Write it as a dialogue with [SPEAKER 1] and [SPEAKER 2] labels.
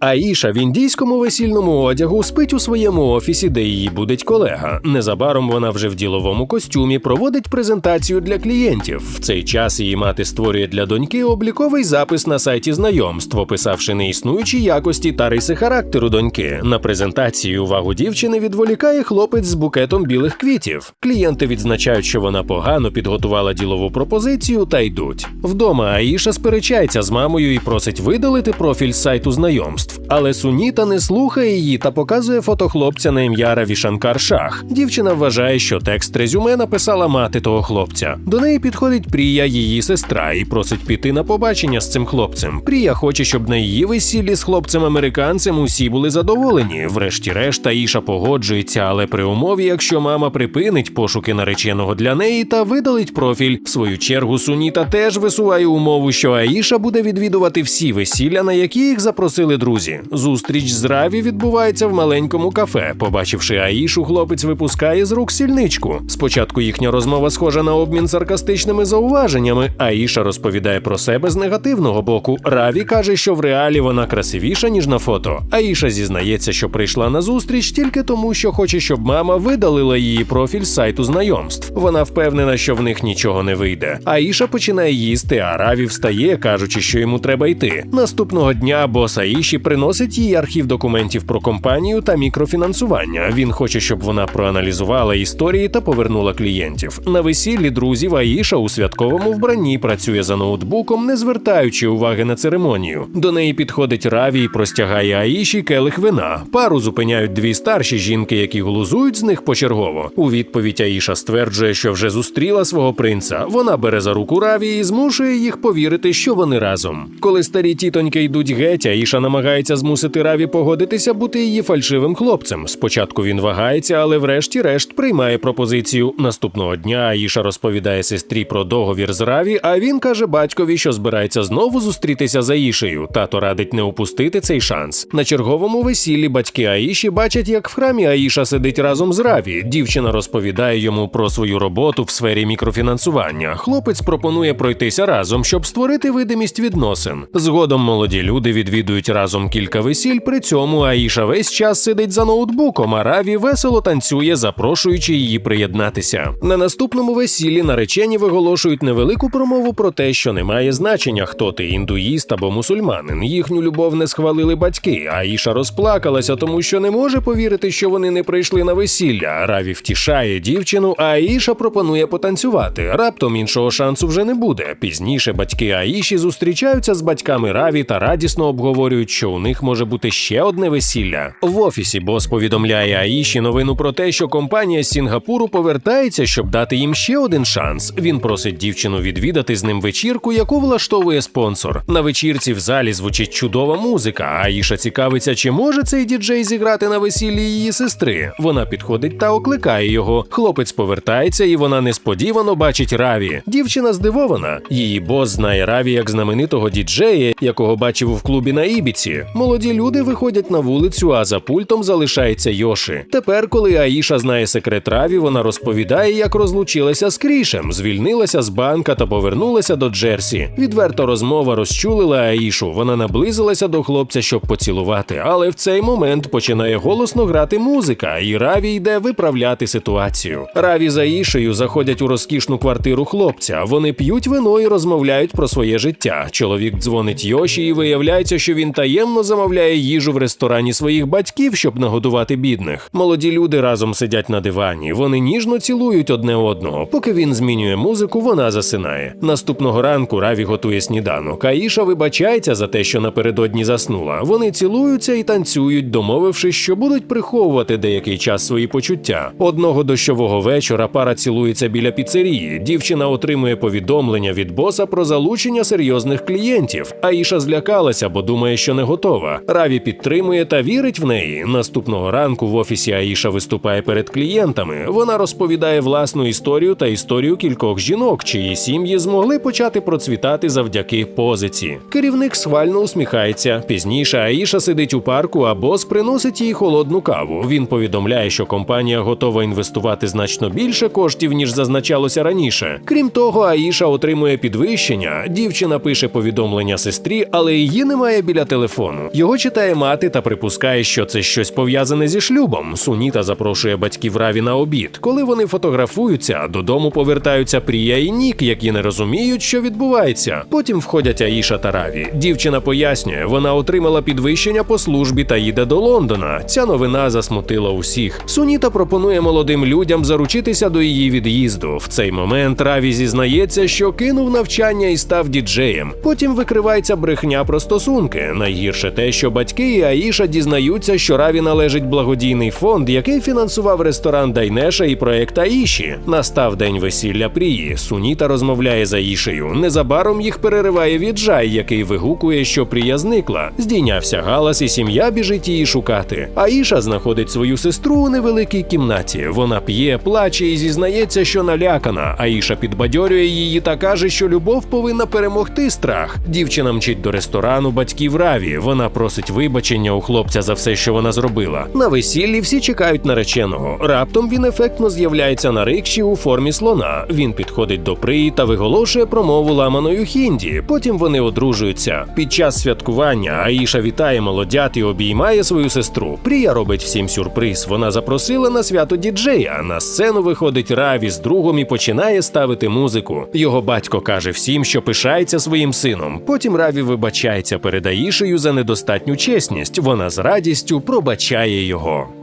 [SPEAKER 1] Аїша в індійському весільному одягу спить у своєму офісі, де її будить колега. Незабаром вона вже в діловому костюмі проводить презентацію для клієнтів. В цей час її мати створює для доньки обліковий запис на сайті знайомств, описавши неіснуючі якості та риси характеру доньки. На презентації увагу дівчини відволікає хлопець з букетом білих квітів. Клієнти відзначають, що вона погано підготувала ділову пропозицію та йдуть. Вдома Аїша сперечається з мамою і просить видалити профіль з сайту знайомств. Але Суніта не слухає її та показує фото хлопця на ім'я Раві Шанкар Шах. Дівчина вважає, що текст резюме написала мати того хлопця. До неї підходить Прія, її сестра, і просить піти на побачення з цим хлопцем. Прія хоче, щоб на її весіллі з хлопцем-американцем усі були задоволені. Врешті-решт Аїша погоджується, але при умові, якщо мама припинить пошуки нареченого для неї та видалить профіль. В свою чергу Суніта теж висуває умову, що Аїша буде відвідувати всі весілля, на які їх запросили друзі. Зустріч з Раві відбувається в маленькому кафе. Побачивши Аїшу, хлопець випускає з рук сільничку. Спочатку їхня розмова схожа на обмін саркастичними зауваженнями. Аїша розповідає про себе з негативного боку. Раві каже, що в реалі вона красивіша ніж на фото. Аїша зізнається, що прийшла на зустріч тільки тому, що хоче, щоб мама видалила її профіль з сайту знайомств. Вона впевнена, що в них нічого не вийде. Аїша починає їсти, а Раві встає, кажучи, що йому треба йти. Наступного дня бос Аїші приносить їй архів документів про компанію та мікрофінансування. Він хоче, щоб вона проаналізувала історії та повернула клієнтів. На весіллі друзів Аїша у святковому вбранні працює за ноутбуком, не звертаючи уваги на церемонію. До неї підходить Раві і простягає Аїші келих вина. Пару зупиняють дві старші жінки, які глузують з них почергово. У відповідь Аїша стверджує, що вже зустріла свого принца. Вона бере за руку Раві і змушує їх повірити, що вони разом. Коли старі тітоньки йдуть геть, Аїша намагається змусити Раві погодитися бути її фальшивим хлопцем. Спочатку він вагається, але врешті-решт приймає пропозицію. Наступного дня Аїша розповідає сестрі про договір з Раві, а він каже батькові, що збирається знову зустрітися з Аїшею. Тато радить не упустити цей шанс. На черговому весіллі батьки Аїші бачать, як в храмі Аїша сидить разом з Раві. Дівчина розповідає йому про свою роботу в сфері мікрофінансування. Хлопець пропонує пройтися разом, щоб створити видимість відносин. Згодом молоді люди відвідують разом кілька весіль. При цьому Аїша весь час сидить за ноутбуком, а Раві весело танцює, запрошуючи її приєднатися. На наступному весіллі наречені виголошують невелику промову про те, що немає значення, хто ти індуїст або мусульманин. Їхню любов не схвалили батьки. Аїша розплакалася, тому що не може повірити, що вони не прийшли на весілля. Раві втішає дівчину, а Аїша пропонує потанцювати. Раптом іншого шансу вже не буде. Пізніше батьки Аїші зустрічаються з батьками Раві та радісно обговорюють, що у них може бути ще одне весілля. В офісі бос повідомляє Аїші новину про те, що компанія з Сінгапуру повертається, щоб дати їм ще один шанс. Він просить дівчину відвідати з ним вечірку, яку влаштовує спонсор. На вечірці в залі звучить чудова музика. Аїша цікавиться, чи може цей діджей зіграти на весіллі її сестри. Вона підходить та окликає його. Хлопець повертається, і вона несподівано бачить Раві. Дівчина здивована. Її бос знає Раві як знаменитого діджея, якого бачив в клубі на Ібіці. Молоді люди виходять на вулицю, а за пультом залишається Йоши. Тепер, коли Аїша знає секрет Раві, вона розповідає, як розлучилася з Крішем, звільнилася з банка та повернулася до Джерсі. Відверто розмова розчулила Аїшу. Вона наблизилася до хлопця, щоб поцілувати, але в цей момент починає голосно грати музика, і Раві йде виправляти ситуацію. Раві з Аїшею заходять у розкішну квартиру хлопця. Вони п'ють вино і розмовляють про своє життя. Чоловік дзвонить Йоші, і виявляється, що він таємно замовляє їжу в ресторані своїх батьків, щоб нагодувати бідних. Молоді люди разом сидять на дивані. Вони ніжно цілують одне одного. Поки він змінює музику, вона засинає. Наступного ранку Раві готує сніданок. Аїша вибачається за те, що напередодні заснула. Вони цілуються і танцюють, домовившись, що будуть приховувати деякий час свої почуття. Одного дощового вечора пара цілується біля піцерії. Дівчина отримує повідомлення від боса про залучення серйозних клієнтів. Аїша злякалася, бо думає, що не готова. Раві підтримує та вірить в неї. Наступного ранку в офісі Аїша виступає перед клієнтами. Вона розповідає власну історію та історію кількох жінок, чиї сім'ї змогли почати процвітати завдяки позиці. Керівник схвально усміхається. Пізніше Аїша сидить у парку, а бос приносить їй холодну каву. Він повідомляє, що компанія готова інвестувати значно більше коштів, ніж зазначалося раніше. Крім того, Аїша отримує підвищення. Дівчина пише повідомлення сестрі, але її немає біля телефону. Телефону. Його читає мати та припускає, що це щось пов'язане зі шлюбом. Суніта запрошує батьків Раві на обід. Коли вони фотографуються, додому повертаються Прія і Нік, які не розуміють, що відбувається. Потім входять Аїша та Раві. Дівчина пояснює, вона отримала підвищення по службі та їде до Лондона. Ця новина засмутила усіх. Суніта пропонує молодим людям заручитися до її від'їзду. В цей момент Раві зізнається, що кинув навчання і став діджеєм. Потім викривається брехня про стосунки. Найгірше те, що батьки і Аїша дізнаються, що Раві належить благодійний фонд, який фінансував ресторан Дайнеша і проект Аїші. Настав день весілля Прії. Суніта розмовляє з Аїшею. Незабаром їх перериває віджай, який вигукує, що Прія зникла. Здійнявся галас, і сім'я біжить її шукати. Аїша знаходить свою сестру у невеликій кімнаті. Вона п'є, плаче і зізнається, що налякана. Аїша підбадьорює її та каже, що любов повинна перемогти страх. Дівчина мчить до ресторану батьків Раві. Вона просить вибачення у хлопця за все, що вона зробила. На весіллі всі чекають нареченого. Раптом він ефектно з'являється на рикші у формі слона. Він підходить до Прии та виголошує промову ламаною хінді. Потім вони одружуються. Під час святкування Аїша вітає молодят і обіймає свою сестру. Прія робить всім сюрприз. Вона запросила на свято діджея. На сцену виходить Раві з другом і починає ставити музику. Його батько каже всім, що пишається своїм сином. Потім Раві вибачається перед Аїшею за недостатню чесність. Вона з радістю пробачає його.